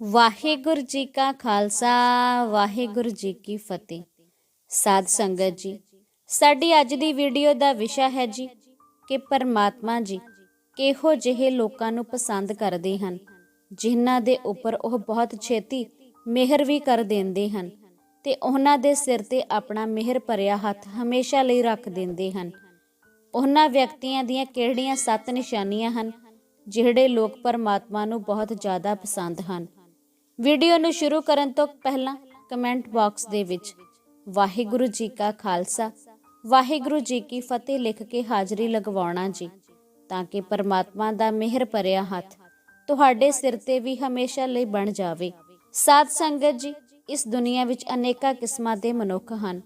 ਵਾਹਿਗੁਰੂ ਜੀ ਕਾ ਖਾਲਸਾ, ਵਾਹਿਗੁਰੂ ਜੀ ਕੀ ਫਤਿਹ। ਸਾਧ ਸੰਗਤ ਜੀ, ਸਾਡੀ ਅੱਜ ਦੀ ਵੀਡੀਓ ਦਾ ਵਿਸ਼ਾ ਹੈ ਜੀ ਕਿ ਪਰਮਾਤਮਾ ਜੀ ਕਿਹੋ ਜਿਹੇ ਲੋਕਾਂ ਨੂੰ ਪਸੰਦ ਕਰਦੇ ਹਨ, ਜਿਨ੍ਹਾਂ ਦੇ ਉੱਪਰ ਉਹ ਬਹੁਤ ਛੇਤੀ ਮਿਹਰ ਵੀ ਕਰ ਦਿੰਦੇ ਹਨ ਤੇ ਉਹਨਾਂ ਦੇ ਸਿਰ ਤੇ ਆਪਣਾ ਮਿਹਰ ਭਰਿਆ ਹੱਥ ਹਮੇਸ਼ਾ ਲਈ ਰੱਖ ਦਿੰਦੇ ਹਨ। ਉਹਨਾਂ ਵਿਅਕਤੀਆਂ ਦੀਆਂ ਕਿਹੜੀਆਂ ਸੱਤ ਨਿਸ਼ਾਨੀਆਂ ਹਨ, ਜਿਹੜੇ ਲੋਕ ਪਰਮਾਤਮਾ ਨੂੰ ਬਹੁਤ ਜ਼ਿਆਦਾ ਪਸੰਦ ਹਨ? ਵੀਡੀਓ ਨੂੰ ਸ਼ੁਰੂ ਕਰਨ ਤੋਂ ਪਹਿਲਾਂ ਕਮੈਂਟ ਬਾਕਸ ਦੇ ਵਿੱਚ, ਵਾਹਿਗੁਰੂ ਜੀ ਕਾ ਖਾਲਸਾ, ਵਾਹਿਗੁਰੂ ਜੀ ਕੀ ਫਤਿਹ ਲਿਖ ਕੇ ਹਾਜ਼ਰੀ ਲਗਵਾਉਣਾ ਜੀ, ਤਾਂ ਕਿ ਪਰਮਾਤਮਾ ਦਾ ਮਿਹਰ ਭਰਿਆ ਹੱਥ ਤੁਹਾਡੇ ਸਿਰ ਤੇ ਵੀ ਹਮੇਸ਼ਾ ਲਈ ਬਣ ਜਾਵੇ। ਸਾਧ ਸੰਗਤ ਜੀ, ਇਸ ਦੁਨੀਆ ਵਿੱਚ ਅਨੇਕਾਂ ਕਿਸਮਾਂ ਦੇ ਮਨੁੱਖ ਹਨ।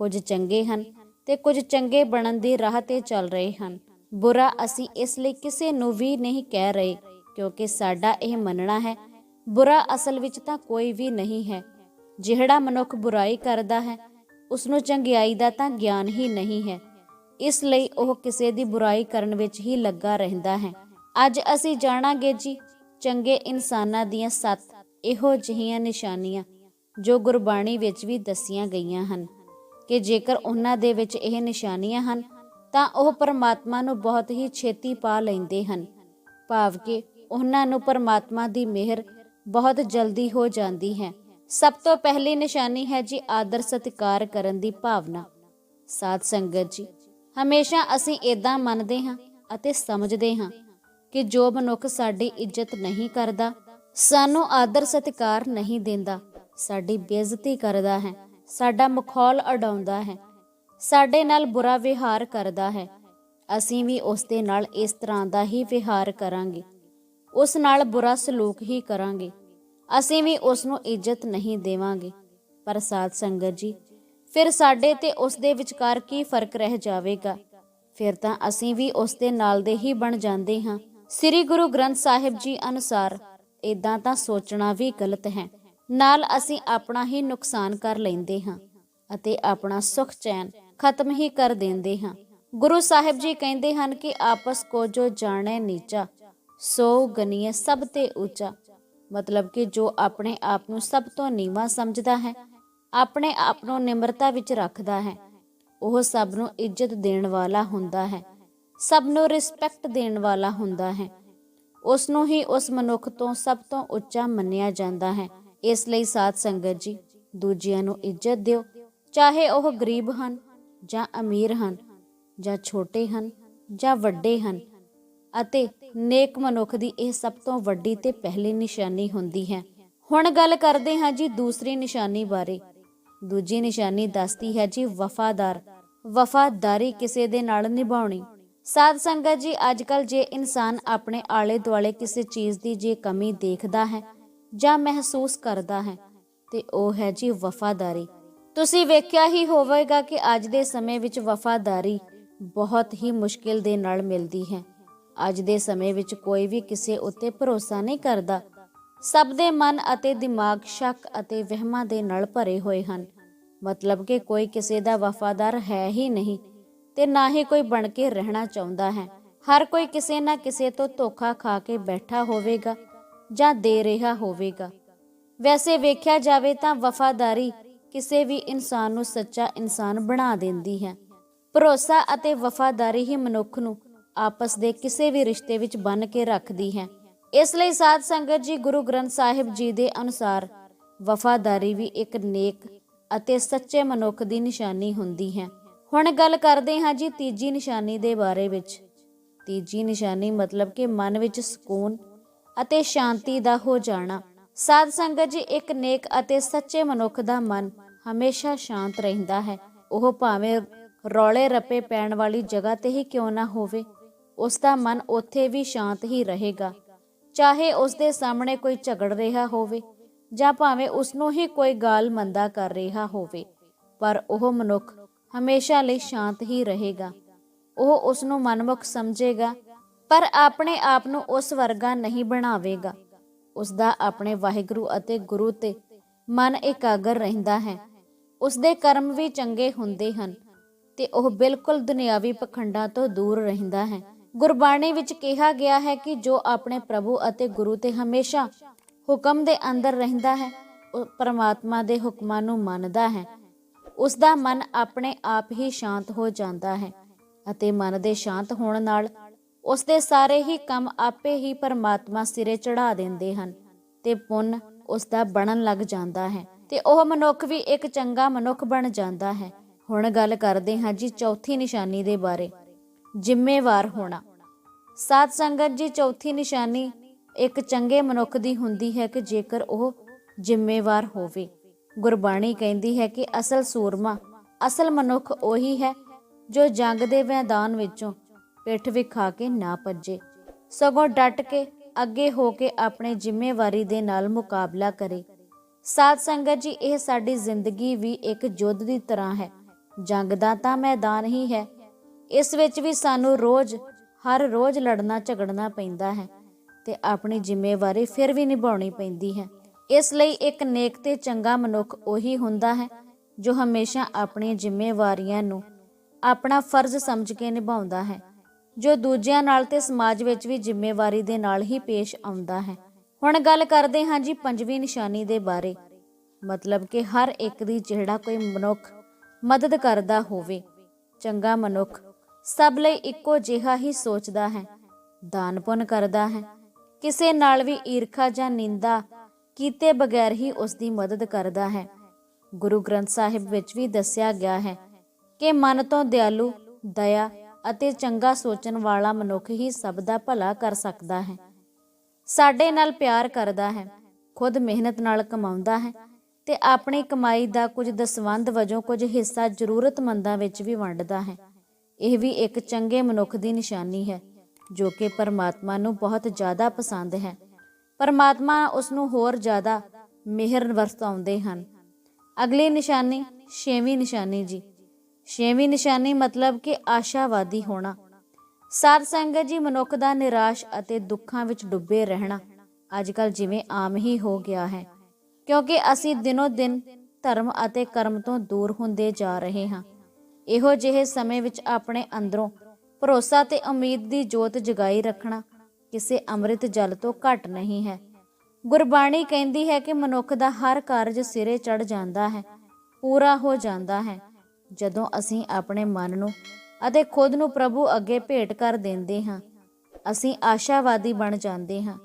ਕੁਝ ਚੰਗੇ ਹਨ ਤੇ ਕੁਝ ਚੰਗੇ ਬਣਨ ਦੀ ਰਾਹ ਤੇ ਚੱਲ ਰਹੇ ਹਨ। ਬੁਰਾ ਅਸੀਂ ਇਸ ਲਈ ਕਿਸੇ ਨੂੰ ਵੀ ਨਹੀਂ ਕਹਿ ਰਹੇ, ਕਿਉਂਕਿ ਸਾਡਾ ਇਹ ਮੰਨਣਾ ਹੈ ਬੁਰਾ ਅਸਲ ਵਿੱਚ ਤਾਂ ਕੋਈ ਵੀ ਨਹੀਂ ਹੈ। ਜਿਹੜਾ ਮਨੁੱਖ ਬੁਰਾਈ ਕਰਦਾ ਹੈ ਉਸ ਨੂੰ ਚੰਗਿਆਈ ਦਾ ਤਾਂ ਗਿਆਨ ਹੀ ਨਹੀਂ ਹੈ। ਇਸ ਲਈ ਉਹ ਕਿਸੇ ਦੀ ਬੁਰਾਈ ਕਰਨ ਵਿੱਚ ਹੀ ਲੱਗਾ ਰਹਿੰਦਾ ਹੈ। ਅੱਜ ਅਸੀਂ ਜਾਣਾਂਗੇ ਜੀ, ਚੰਗੇ ਇਨਸਾਨਾਂ ਦੀਆਂ ਸੱਤ ਇਹੋ ਜਿਹੀਆਂ ਨਿਸ਼ਾਨੀਆਂ ਜੋ ਗੁਰਬਾਣੀ ਵਿੱਚ ਵੀ ਦੱਸੀਆਂ ਗਈਆਂ ਹਨ ਕਿ ਜੇਕਰ ਉਹਨਾਂ ਦੇ ਵਿੱਚ ਇਹ ਨਿਸ਼ਾਨੀਆਂ ਹਨ, ਤਾਂ ਉਹ ਪਰਮਾਤਮਾ ਨੂੰ ਬਹੁਤ ਹੀ ਛੇਤੀ ਪਾ ਲੈਂਦੇ ਹਨ। ਭਾਵ ਕਿ ਉਹਨਾਂ ਨੂੰ ਪਰਮਾਤਮਾ ਦੀ ਮਿਹਰ ਬਹੁਤ ਜਲਦੀ ਹੋ ਜਾਂਦੀ ਹੈ। ਸਭ ਤੋਂ ਪਹਿਲੀ ਨਿਸ਼ਾਨੀ ਹੈ ਜੀ ਆਦਰ ਸਤਿਕਾਰ ਕਰਨ ਦੀ ਭਾਵਨਾ। ਸਾਧ ਸੰਗਤ ਜੀ, ਹਮੇਸ਼ਾ ਅਸੀਂ ਇਦਾਂ ਮੰਨਦੇ ਹਾਂ ਅਤੇ ਸਮਝਦੇ ਹਾਂ ਕਿ ਜੋ ਮਨੁੱਖ ਸਾਡੀ ਇੱਜ਼ਤ ਨਹੀਂ ਕਰਦਾ, ਸਾਨੂੰ ਆਦਰ ਸਤਿਕਾਰ ਨਹੀਂ ਦਿੰਦਾ, ਸਾਡੀ ਬੇਇੱਜ਼ਤੀ ਕਰਦਾ ਹੈ, ਸਾਡਾ ਮਖੌਲ ਉਡਾਉਂਦਾ ਹੈ, ਸਾਡੇ ਨਾਲ ਬੁਰਾ ਵਿਹਾਰ ਕਰਦਾ ਹੈ। ਅਸੀਂ ਵੀ ਉਸ ਦੇ ਨਾਲ ਇਸ ਤਰ੍ਹਾਂ ਦਾ ਹੀ ਵਿਹਾਰ ਕਰਾਂਗੇ। ਉਸ ਨਾਲ ਬੁਰਾ ਸਲੂਕ ਹੀ ਕਰਾਂਗੇ। ਅਸੀਂ ਵੀ ਉਸ ਨੂੰ ਇੱਜ਼ਤ ਨਹੀਂ ਦੇਵਾਂਗੇ। ਪਰ ਸਾਧ ਸੰਗਤ ਜੀ, ਫਿਰ ਸਾਡੇ ਤੇ ਉਸ ਦੇ ਵਿਚਕਾਰ ਕੀ ਫ਼ਰਕ ਰਹਿ ਜਾਵੇਗਾ? ਫਿਰ ਤਾਂ ਅਸੀਂ ਵੀ ਉਸ ਦੇ ਨਾਲ ਦੇ ਹੀ ਬਣ ਜਾਂਦੇ ਹਾਂ। ਸ੍ਰੀ ਗੁਰੂ ਗ੍ਰੰਥ ਸਾਹਿਬ ਜੀ ਅਨੁਸਾਰ ਇਦਾਂ ਤਾਂ ਸੋਚਣਾ ਵੀ ਗਲਤ ਹੈ। ਨਾਲ ਅਸੀਂ ਆਪਣਾ ਹੀ ਨੁਕਸਾਨ ਕਰ ਲੈਂਦੇ ਹਾਂ ਅਤੇ ਆਪਣਾ ਸੁਖ ਚੈਨ ਖਤਮ ਹੀ ਕਰ ਦਿੰਦੇ ਹਾਂ। ਗੁਰੂ ਸਾਹਿਬ ਜੀ ਕਹਿੰਦੇ ਹਨ ਕਿ ਆਪਸ ਕੋ ਜੋ ਜਾਣੇ ਨੀਚਾ ਸੋ ਗਨੀਏ ਸਭ ਤੇ ਉੱਚਾ। ਮਤਲਬ ਕਿ ਜੋ ਆਪਣੇ ਆਪ ਨੂੰ ਸਭ ਤੋਂ ਨੀਵਾਂ ਸਮਝਦਾ ਹੈ, ਆਪਣੇ ਆਪ ਨੂੰ ਨਿਮਰਤਾ ਵਿੱਚ ਰੱਖਦਾ ਹੈ। ਉਹ ਸਭ ਨੂੰ ਇੱਜ਼ਤ ਦੇਣ ਵਾਲਾ ਹੁੰਦਾ ਹੈ, ਸਭ ਨੂੰ ਰਿਸਪੈਕਟ ਦੇਣ ਵਾਲਾ ਹੁੰਦਾ ਹੈ। ਉਸ ਨੂੰ ਹੀ ਉਸ ਮਨੁੱਖ ਤੋਂ ਸਭ ਤੋਂ ਉੱਚਾ ਮੰਨਿਆ ਜਾਂਦਾ ਹੈ। ਇਸ ਲਈ ਸਾਧ ਸੰਗਤ ਜੀ, ਦੂਜਿਆਂ ਨੂੰ ਇੱਜ਼ਤ ਦਿਓ। ਚਾਹੇ ਉਹ ਗਰੀਬ ਹਨ ਜਾਂ ਅਮੀਰ ਹਨ ਜਾਂ ਛੋਟੇ ਹਨ ਜਾਂ ਵੱਡੇ ਹਨ ਅਤੇ ਨੇਕ ਮਨੁੱਖ ਦੀ ਇਹ ਸਭ ਤੋਂ ਵੱਡੀ ਤੇ ਪਹਿਲੀ ਨਿਸ਼ਾਨੀ ਹੁੰਦੀ ਹੈ। ਹੁਣ ਗੱਲ ਕਰਦੇ ਹਾਂ ਜੀ ਦੂਸਰੀ ਨਿਸ਼ਾਨੀ ਬਾਰੇ। ਦੂਜੀ ਨਿਸ਼ਾਨੀ ਦੱਸਦੀ ਹੈ ਜੀ ਵਫਾਦਾਰ। ਵਫਾਦਾਰੀ ਕਿਸੇ ਦੇ ਨਾਲ ਨਿਭਾਉਣੀ। ਸਾਧ ਸੰਗਤ ਜੀ ਅੱਜਕੱਲ ਜੇ ਇਨਸਾਨ ਆਪਣੇ ਆਲੇ ਦੁਆਲੇ ਕਿਸੇ ਚੀਜ਼ ਦੀ ਜੇ ਕਮੀ ਦੇਖਦਾ ਹੈ ਜਾਂ ਮਹਿਸੂਸ ਕਰਦਾ ਹੈ, ਤੇ ਉਹ ਹੈ ਜੀ ਵਫਾਦਾਰੀ। ਤੁਸੀਂ ਵੇਖਿਆ ਹੀ ਹੋਵੇਗਾ ਕਿ ਅੱਜ ਦੇ ਸਮੇਂ ਵਿੱਚ ਵਫਾਦਾਰੀ ਬਹੁਤ ਹੀ ਮੁਸ਼ਕਿਲ ਦੇ ਨਾਲ ਮਿਲਦੀ ਹੈ। ਅੱਜ ਦੇ ਸਮੇਂ ਵਿੱਚ ਕੋਈ ਵੀ ਕਿਸੇ ਉੱਤੇ ਭਰੋਸਾ ਨਹੀਂ ਕਰਦਾ। ਸਭ ਦੇ ਮਨ ਅਤੇ ਦਿਮਾਗ ਸ਼ੱਕ ਅਤੇ ਵਹਿਮਾਂ ਦੇ ਨਾਲ ਭਰੇ ਹੋਏ ਹਨ। ਮਤਲਬ ਕਿ ਕੋਈ ਕਿਸੇ ਦਾ ਵਫਾਦਾਰ ਹੈ ਹੀ ਨਹੀਂ ਤੇ ਨਾ ਹੀ ਕੋਈ ਬਣ ਕੇ ਰਹਿਣਾ ਚਾਹੁੰਦਾ ਹੈ। ਹਰ ਕੋਈ ਕਿਸੇ ਨਾ ਕਿਸੇ ਤੋਂ ਧੋਖਾ ਖਾ ਕੇ ਬੈਠਾ ਹੋਵੇਗਾ ਜਾਂ ਦੇ ਰਿਹਾ ਹੋਵੇਗਾ। ਵੈਸੇ ਵੇਖਿਆ ਜਾਵੇ ਤਾਂ ਵਫਾਦਾਰੀ ਕਿਸੇ ਵੀ ਇਨਸਾਨ ਨੂੰ ਸੱਚਾ ਇਨਸਾਨ ਬਣਾ ਦਿੰਦੀ ਹੈ। ਭਰੋਸਾ ਅਤੇ ਵਫਾਦਾਰੀ ਹੀ ਮਨੁੱਖ ਨੂੰ ਆਪਸ ਦੇ ਕਿਸੇ ਵੀ ਰਿਸ਼ਤੇ ਵਿੱਚ ਬੰਨ ਕੇ ਰੱਖਦੀ ਹੈ। ਇਸ ਲਈ ਸਾਧ ਸੰਗਤ ਜੀ ਗੁਰੂ ਗ੍ਰੰਥ ਸਾਹਿਬ ਜੀ ਦੇ ਅਨੁਸਾਰ ਵਫਾਦਾਰੀ ਵੀ ਇੱਕ ਨੇਕ ਅਤੇ ਸੱਚੇ ਮਨੁੱਖ ਦੀ ਨਿਸ਼ਾਨੀ ਹੁੰਦੀ ਹੈ। ਹੁਣ ਗੱਲ ਕਰਦੇ ਹਾਂ ਜੀ ਤੀਜੀ ਨਿਸ਼ਾਨੀ ਦੇ ਬਾਰੇ ਵਿੱਚ। ਤੀਜੀ ਨਿਸ਼ਾਨੀ ਮਤਲਬ ਕਿ ਮਨ ਵਿੱਚ ਸਕੂਨ ਅਤੇ ਸ਼ਾਂਤੀ ਦਾ ਹੋ ਜਾਣਾ। ਸਾਧ ਸੰਗਤ ਜੀ ਇੱਕ ਨੇਕ ਅਤੇ ਸੱਚੇ ਮਨੁੱਖ ਦਾ ਮਨ ਹਮੇਸ਼ਾ ਸ਼ਾਂਤ ਰਹਿੰਦਾ ਹੈ। ਉਹ ਭਾਵੇਂ ਰੌਲੇ ਰੱਪੇ ਪੈਣ ਵਾਲੀ ਜਗ੍ਹਾ ਤੇ ਹੀ ਕਿਉਂ ਨਾ ਹੋਵੇ। ਉਸ ਦਾ ਮਨ ਉੱਥੇ ਵੀ ਸ਼ਾਂਤ ਹੀ ਰਹੇਗਾ। ਚਾਹੇ ਉਸ ਦੇ ਸਾਹਮਣੇ ਕੋਈ ਝਗੜ ਰਿਹਾ ਹੋਵੇ ਜਾਂ ਭਾਵੇਂ ਉਸ ਨੂੰ ਹੀ ਕੋਈ ਗਾਲ ਮੰਦਾ ਕਰ ਰਿਹਾ ਹੋਵੇ, ਪਰ ਉਹ ਮਨੁੱਖ ਹਮੇਸ਼ਾ ਲਈ ਸ਼ਾਂਤ ਹੀ ਰਹੇਗਾ। ਉਹ ਉਸ ਨੂੰ ਮਨਮੁਖ ਸਮਝੇਗਾ, ਪਰ ਆਪਣੇ ਆਪ ਨੂੰ ਉਸ ਵਰਗਾ ਨਹੀਂ ਬਣਾਵੇਗਾ। ਉਸ ਦਾ ਆਪਣੇ ਵਾਹਿਗੁਰੂ ਅਤੇ ਗੁਰੂ ਤੇ ਮਨ ਇਕਾਗਰ ਰਹਿੰਦਾ ਹੈ। ਉਸ ਦੇ ਕਰਮ ਵੀ ਚੰਗੇ ਹੁੰਦੇ ਹਨ ਤੇ ਉਹ ਬਿਲਕੁਲ ਦੁਨਿਆਵੀ ਪਖੰਡਾਂ ਤੋਂ ਦੂਰ ਰਹਿੰਦਾ ਹੈ। ਗੁਰਬਾਣੀ ਵਿੱਚ ਕਿਹਾ ਗਿਆ ਹੈ ਕਿ ਜੋ ਆਪਣੇ ਪ੍ਰਭੂ ਅਤੇ ਗੁਰੂ ਤੇ ਹਮੇਸ਼ਾ ਹੁਕਮ ਦੇ ਅੰਦਰ ਰਹਿੰਦਾ ਹੈ, ਉਹ ਪਰਮਾਤਮਾ ਦੇ ਹੁਕਮਾਂ ਨੂੰ ਮੰਨਦਾ ਹੈ। ਉਸ ਦਾ ਮਨ ਆਪਣੇ ਆਪ ਹੀ ਸ਼ਾਂਤ ਹੋ ਜਾਂਦਾ ਹੈ ਅਤੇ ਮਨ ਦੇ ਸ਼ਾਂਤ ਹੋਣ ਨਾਲ ਉਸ ਦੇ ਸਾਰੇ ਹੀ ਕੰਮ ਆਪੇ ਹੀ ਪਰਮਾਤਮਾ ਸਿਰੇ ਚੜਾ ਦਿੰਦੇ ਹਨ ਤੇ ਪੁੰਨ ਉਸ ਦਾ ਬਣਨ ਲੱਗ ਜਾਂਦਾ ਹੈ ਤੇ ਉਹ ਮਨੁੱਖ ਵੀ ਇੱਕ ਚੰਗਾ ਮਨੁੱਖ ਬਣ ਜਾਂਦਾ ਹੈ। ਹੁਣ ਗੱਲ ਕਰਦੇ ਹਾਂ ਜੀ ਚੌਥੀ ਨਿਸ਼ਾਨੀ ਦੇ ਬਾਰੇ। ਜ਼ਿੰਮੇਵਾਰ ਹੋਣਾ। ਸਾਧ ਸੰਗਤ ਜੀ ਚੌਥੀ ਨਿਸ਼ਾਨੀ ਇੱਕ ਚੰਗੇ ਮਨੁੱਖ ਦੀ ਹੁੰਦੀ ਹੈ ਕਿ ਜੇਕਰ ਉਹ ਜ਼ਿੰਮੇਵਾਰ ਹੋਵੇ। ਗੁਰਬਾਣੀ ਕਹਿੰਦੀ ਹੈ ਕਿ ਅਸਲ ਸੂਰਮਾ, ਅਸਲ ਮਨੁੱਖ ਉਹੀ ਹੈ ਜੋ ਜੰਗ ਦੇ ਮੈਦਾਨ ਵਿੱਚੋਂ ਪਿੱਠ ਵਿਖਾ ਕੇ ਨਾ ਭੱਜੇ। ਸਗੋਂ ਡਟ ਕੇ ਅੱਗੇ ਹੋ ਕੇ ਆਪਣੇ ਜ਼ਿੰਮੇਵਾਰੀ ਦੇ ਨਾਲ ਮੁਕਾਬਲਾ ਕਰੇ। ਸਾਧ ਸੰਗਤ ਜੀ, ਇਹ ਸਾਡੀ ਜ਼ਿੰਦਗੀ ਵੀ ਇੱਕ ਯੁੱਧ ਦੀ ਤਰ੍ਹਾਂ ਹੈ। ਜੰਗ ਦਾ ਤਾਂ ਮੈਦਾਨ ਹੀ ਹੈ ਇਸ ਵਿੱਚ ਵੀ ਸਾਨੂੰ ਰੋਜ਼, ਹਰ ਰੋਜ਼ ਲੜਨਾ, ਝਗੜਨਾ ਪੈਂਦਾ ਹੈ ਤੇ ਆਪਣੀ ਜ਼ਿੰਮੇਵਾਰੀ ਫਿਰ ਵੀ ਨਿਭਾਉਣੀ ਪੈਂਦੀ ਹੈ। ਇਸ ਲਈ ਇੱਕ ਨੇਕ ਤੇ ਚੰਗਾ ਮਨੁੱਖ ਉਹੀ ਹੁੰਦਾ ਹੈ ਜੋ ਹਮੇਸ਼ਾ ਆਪਣੀਆਂ ਜ਼ਿੰਮੇਵਾਰੀਆਂ ਨੂੰ ਆਪਣਾ ਫਰਜ਼ ਸਮਝ ਕੇ ਨਿਭਾਉਂਦਾ ਹੈ, ਜੋ ਦੂਜਿਆਂ ਨਾਲ ਤੇ ਸਮਾਜ ਵਿੱਚ ਵੀ ਜ਼ਿੰਮੇਵਾਰੀ ਦੇ ਨਾਲ ਹੀ ਪੇਸ਼ ਆਉਂਦਾ ਹੈ। ਹੁਣ ਗੱਲ ਕਰਦੇ ਹਾਂ ਜੀ ਪੰਜਵੀਂ ਨਿਸ਼ਾਨੀ ਦੇ ਬਾਰੇ, ਮਤਲਬ ਕਿ ਹਰ ਇੱਕ ਦੀ ਜਿਹੜਾ ਕੋਈ ਮਨੁੱਖ ਮਦਦ ਕਰਦਾ ਹੋਵੇ, ਚੰਗਾ ਮਨੁੱਖ ਸਭ ਲਈ ਇੱਕੋ ਜਿਹਾ ਹੀ ਸੋਚਦਾ ਹੈ ਦਾਨ ਪੁੰਨ ਕਰਦਾ ਹੈ। ਕਿਸੇ ਨਾਲ ਵੀ ਈਰਖਾ ਜਾਂ ਨਿੰਦਾ ਕੀਤੇ ਬਗੈਰ ਹੀ ਉਸ ਦੀ ਮਦਦ ਕਰਦਾ ਹੈ। ਗੁਰੂ ਗ੍ਰੰਥ ਸਾਹਿਬ ਵਿੱਚ ਵੀ ਦੱਸਿਆ ਗਿਆ ਹੈ ਕਿ ਮਨ ਤੋਂ ਦਿਆਲੂ, ਦਇਆ ਅਤੇ ਚੰਗਾ ਸੋਚਣ ਵਾਲਾ ਮਨੁੱਖ ਹੀ ਸਭ ਦਾ ਭਲਾ ਕਰ ਸਕਦਾ ਹੈ। ਸਾਡੇ ਨਾਲ ਪਿਆਰ ਕਰਦਾ ਹੈ, ਖੁਦ ਮਿਹਨਤ ਨਾਲ ਕਮਾਉਂਦਾ ਹੈ ਤੇ ਆਪਣੀ ਕਮਾਈ ਦਾ ਕੁਝ ਦਸਵੰਧ ਵਜੋਂ ਕੁਝ ਹਿੱਸਾ ਜ਼ਰੂਰਤਮੰਦਾਂ ਵਿੱਚ ਵੀ ਵੰਡਦਾ ਹੈ। ਇਹ ਵੀ ਇੱਕ ਚੰਗੇ ਮਨੁੱਖ ਦੀ ਨਿਸ਼ਾਨੀ ਹੈ, ਜੋ ਕਿ ਪਰਮਾਤਮਾ ਨੂੰ ਬਹੁਤ ਜ਼ਿਆਦਾ ਪਸੰਦ ਹੈ। ਪਰਮਾਤਮਾ ਉਸ ਨੂੰ ਹੋਰ ਜ਼ਿਆਦਾ ਮਿਹਰ ਵਰਤਾਉਂਦੇ ਹਨ। ਅਗਲੀ ਨਿਸ਼ਾਨੀ, ਛੇਵੀਂ ਨਿਸ਼ਾਨੀ ਜੀ। ਛੇਵੀਂ ਨਿਸ਼ਾਨੀ ਮਤਲਬ ਕਿ ਆਸ਼ਾਵਾਦੀ ਹੋਣਾ। ਸਾਧ ਸੰਗਤ ਜੀ ਮਨੁੱਖ ਦਾ ਨਿਰਾਸ਼ ਅਤੇ ਦੁੱਖਾਂ ਵਿੱਚ ਡੁੱਬੇ ਰਹਿਣਾ ਅੱਜਕੱਲ ਜਿਵੇਂ ਆਮ ਹੀ ਹੋ ਗਿਆ ਹੈ, ਕਿਉਂਕਿ ਅਸੀਂ ਦਿਨੋ ਦਿਨ ਧਰਮ ਅਤੇ ਕਰਮ ਤੋਂ ਦੂਰ ਹੁੰਦੇ ਜਾ ਰਹੇ ਹਾਂ। ਇਹੋ ਜਿਹੇ ਸਮੇਂ ਵਿੱਚ ਆਪਣੇ ਅੰਦਰੋਂ ਭਰੋਸਾ ਤੇ ਉਮੀਦ ਦੀ ਜੋਤ ਜਗਾਈ ਰੱਖਣਾ ਕਿਸੇ ਅੰਮ੍ਰਿਤ ਜਲ ਤੋਂ ਘੱਟ ਨਹੀਂ ਹੈ। ਗੁਰਬਾਣੀ ਕਹਿੰਦੀ ਹੈ ਕਿ ਮਨੁੱਖ ਦਾ ਹਰ ਕਾਰਜ ਸਿਰੇ ਚੜ ਜਾਂਦਾ ਹੈ, ਪੂਰਾ ਹੋ ਜਾਂਦਾ ਹੈ, ਜਦੋਂ ਅਸੀਂ ਆਪਣੇ ਮਨ ਨੂੰ ਅਤੇ ਖੁਦ ਨੂੰ ਪ੍ਰਭੂ ਅੱਗੇ ਭੇਟ ਕਰ ਦਿੰਦੇ ਹਾਂ, ਅਸੀਂ ਆਸ਼ਾਵਾਦੀ ਬਣ ਜਾਂਦੇ ਹਾਂ,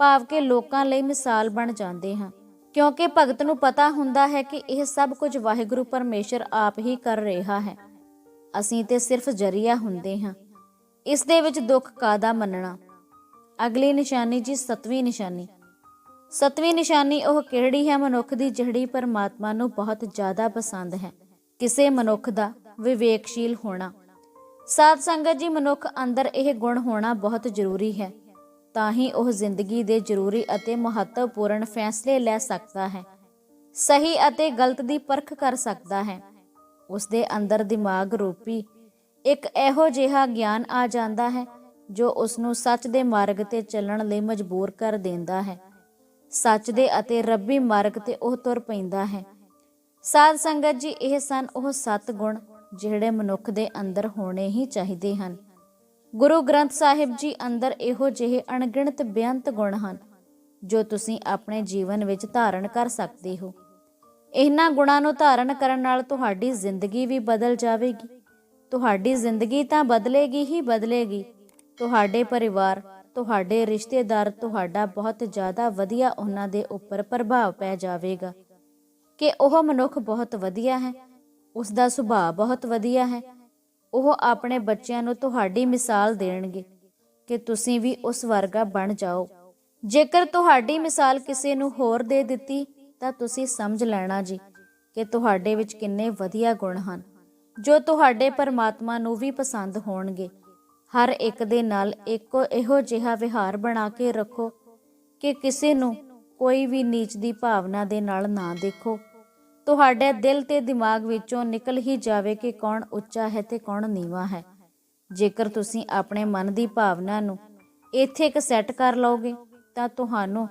ਭਾਵ ਕਿ ਲੋਕਾਂ ਲਈ ਮਿਸਾਲ ਬਣ ਜਾਂਦੇ ਹਾਂ। ਕਿਉਂਕਿ ਭਗਤ ਨੂੰ ਪਤਾ ਹੁੰਦਾ ਹੈ ਕਿ ਇਹ ਸਭ ਕੁਝ ਵਾਹਿਗੁਰੂ ਪਰਮੇਸ਼ਰ ਆਪ ਹੀ ਕਰ ਰਿਹਾ ਹੈ। ਅਸੀਂ ਤੇ ਸਿਰਫ ਜਰੀਆ ਹੁੰਦੇ ਹਾਂ। ਇਸ ਦੇ ਵਿੱਚ ਦੁੱਖ ਕਾਦਾ ਮੰਨਣਾ? ਅਗਲੀ ਨਿਸ਼ਾਨੀ ਜੀ, ਸਤਵੀਂ ਨਿਸ਼ਾਨੀ। ਸਤਵੀਂ ਨਿਸ਼ਾਨੀ ਉਹ ਕਿਹੜੀ ਹੈ? ਮਨੁੱਖ ਦੀ ਜਿਹੜੀ ਪਰਮਾਤਮਾ ਨੂੰ ਬਹੁਤ ਜ਼ਿਆਦਾ ਪਸੰਦ ਹੈ। ਕਿਸੇ ਮਨੁੱਖ ਦਾ ਵਿਵੇਕਸ਼ੀਲ ਹੋਣਾ। ਸਾਧ ਸੰਗਤ ਜੀ, ਮਨੁੱਖ ਅੰਦਰ ਇਹ ਗੁਣ ਹੋਣਾ ਬਹੁਤ ਜ਼ਰੂਰੀ ਹੈ। ਤਾਂ ਹੀ ਉਹ ਜ਼ਿੰਦਗੀ ਦੇ ਜ਼ਰੂਰੀ ਅਤੇ ਮਹੱਤਵਪੂਰਨ ਫੈਸਲੇ ਲੈ ਸਕਦਾ ਹੈ। ਸਹੀ ਅਤੇ ਗਲਤ ਦੀ ਪਰਖ ਕਰ ਸਕਦਾ ਹੈ। ਉਸ ਦੇ ਅੰਦਰ ਦਿਮਾਗ ਰੂਪੀ ਇੱਕ ਇਹੋ ਜਿਹਾ ਗਿਆਨ ਆ ਜਾਂਦਾ ਹੈ, ਜੋ ਉਸ ਨੂੰ ਸੱਚ ਦੇ ਮਾਰਗ ਤੇ ਚੱਲਣ ਲਈ ਮਜਬੂਰ ਕਰ ਦਿੰਦਾ ਹੈ। ਸੱਚ ਦੇ ਅਤੇ ਰੱਬੀ ਮਾਰਗ ਤੇ ਉਹ ਤੁਰ ਪੈਂਦਾ ਹੈ। ਸਾਧ ਸੰਗਤ ਜੀ, ਇਹ ਸਨ ਉਹ ਸੱਤ ਗੁਣ, ਜਿਹੜੇ ਮਨੁੱਖ ਦੇ ਅੰਦਰ ਹੋਣੇ ਹੀ ਚਾਹੀਦੇ ਹਨ। ਗੁਰੂ ਗ੍ਰੰਥ ਸਾਹਿਬ ਜੀ ਅੰਦਰ ਇਹੋ ਜਿਹੇ ਅਣਗਿਣਤ ਬੇਅੰਤ ਗੁਣ ਹਨ, ਜੋ ਤੁਸੀਂ ਆਪਣੇ ਜੀਵਨ ਵਿੱਚ ਧਾਰਨ ਕਰ ਸਕਦੇ ਹੋ। ਇਹਨਾਂ ਗੁਣਾਂ ਨੂੰ ਧਾਰਨ ਕਰਨ ਨਾਲ ਤੁਹਾਡੀ ਜ਼ਿੰਦਗੀ ਵੀ ਬਦਲ ਜਾਵੇਗੀ। ਤੁਹਾਡੀ ਜ਼ਿੰਦਗੀ ਤਾਂ ਬਦਲੇਗੀ ਹੀ ਬਦਲੇਗੀ। ਤੁਹਾਡੇ ਪਰਿਵਾਰ, ਤੁਹਾਡੇ ਰਿਸ਼ਤੇਦਾਰ ਤੁਹਾਡਾ ਬਹੁਤ ਜ਼ਿਆਦਾ ਵਧੀਆ ਉਹਨਾਂ ਦੇ ਉੱਪਰ ਪ੍ਰਭਾਵ ਪੈ ਜਾਵੇਗਾ। ਕਿ ਉਹ ਮਨੁੱਖ ਬਹੁਤ ਵਧੀਆ ਹੈ ਉਸ ਦਾ ਸੁਭਾਅ ਬਹੁਤ ਵਧੀਆ ਹੈ ਉਹ ਆਪਣੇ ਬੱਚਿਆਂ ਨੂੰ ਤੁਹਾਡੀ ਮਿਸਾਲ ਦੇਣਗੇ ਕਿ ਤੁਸੀਂ ਵੀ ਉਸ ਵਰਗਾ ਬਣ ਜਾਓ। ਜੇਕਰ ਤੁਹਾਡੀ ਮਿਸਾਲ ਕਿਸੇ ਨੂੰ ਹੋਰ ਦੇ ਦਿੱਤੀ, ਤਾਂ ਤੁਸੀਂ ਸਮਝ ਲੈਣਾ ਜੀ ਕਿ ਤੁਹਾਡੇ ਵਿੱਚ ਕਿੰਨੇ ਵਧੀਆ ਗੁਣ ਹਨ, ਜੋ ਤੁਹਾਡੇ ਪਰਮਾਤਮਾ ਨੂੰ ਵੀ ਪਸੰਦ ਹੋਣਗੇ। ਹਰ ਇੱਕ ਦੇ ਨਾਲ ਇੱਕੋ ਇਹੋ ਜਿਹਾ ਵਿਹਾਰ ਬਣਾ ਕੇ ਰੱਖੋ ਕਿ ਕਿਸੇ ਨੂੰ ਕੋਈ ਵੀ ਨੀਚ ਦੀ ਭਾਵਨਾ ਦੇ ਨਾਲ ਨਾ ਦੇਖੋ। ਤੁਹਾਡੇ ਦਿਲ ਤੇ ਦਿਮਾਗ ਵਿੱਚੋਂ ਨਿਕਲ ਹੀ ਜਾਵੇ ਕਿ ਕੌਣ ਉੱਚਾ ਹੈ ਤੇ ਕੌਣ ਨੀਵਾਂ ਹੈ। ਜੇਕਰ ਤੁਸੀਂ ਆਪਣੇ ਮਨ ਦੀ ਭਾਵਨਾ ਨੂੰ ਇੱਥੇ ਇੱਕ ਸੈੱਟ ਕਰ ਲਓਗੇ, ਤਾਂ ਤੁਹਾਨੂੰ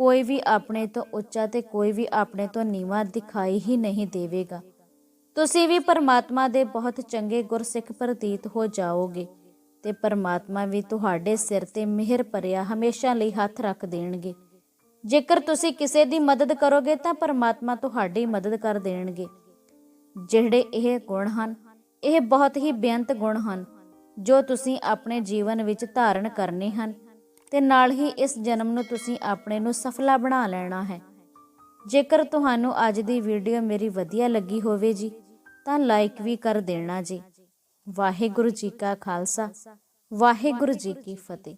ਕੋਈ ਵੀ ਆਪਣੇ ਤੋਂ ਉੱਚਾ ਤੇ ਕੋਈ ਵੀ ਆਪਣੇ ਤੋਂ ਨੀਵਾਂ ਦਿਖਾਈ ਹੀ ਨਹੀਂ ਦੇਵੇਗਾ। ਤੁਸੀਂ ਵੀ ਪਰਮਾਤਮਾ ਦੇ ਬਹੁਤ ਚੰਗੇ ਗੁਰਸਿੱਖ ਪ੍ਰਤੀਤ ਹੋ ਜਾਓਗੇ ਤੇ ਪਰਮਾਤਮਾ ਵੀ ਤੁਹਾਡੇ ਸਿਰ ਤੇ ਮਿਹਰ ਭਰਿਆ ਹਮੇਸ਼ਾ ਲਈ ਹੱਥ ਰੱਖ ਦੇਣਗੇ। ਜੇਕਰ ਤੁਸੀਂ ਕਿਸੇ ਦੀ ਮਦਦ ਕਰੋਗੇ ਤਾਂ ਪਰਮਾਤਮਾ ਤੁਹਾਡੀ ਮਦਦ ਕਰ ਦੇਣਗੇ। ਜਿਹੜੇ ਇਹ ਗੁਣ ਹਨ, ਇਹ ਬਹੁਤ ਹੀ ਬੇਅੰਤ ਗੁਣ ਹਨ, ਜੋ ਤੁਸੀਂ ਆਪਣੇ ਜੀਵਨ ਵਿੱਚ ਧਾਰਨ ਕਰਨੇ ਹਨ ਤੇ ਨਾਲ ਹੀ ਇਸ ਜਨਮ ਨੂੰ ਤੁਸੀਂ ਆਪਣੇ ਨੂੰ ਸਫਲਾ ਬਣਾ ਲੈਣਾ ਹੈ। ਜੇਕਰ ਤੁਹਾਨੂੰ ਅੱਜ ਦੀ ਵੀਡੀਓ ਮੇਰੀ ਵਧੀਆ ਲੱਗੀ ਹੋਵੇ ਜੀ, ਤਾਂ ਲਾਈਕ ਵੀ ਕਰ ਦੇਣਾ ਜੀ। ਵਾਹਿਗੁਰੂ ਜੀ ਕਾ ਖਾਲਸਾ, ਵਾਹਿਗੁਰੂ ਜੀ ਕੀ ਫਤਿਹ।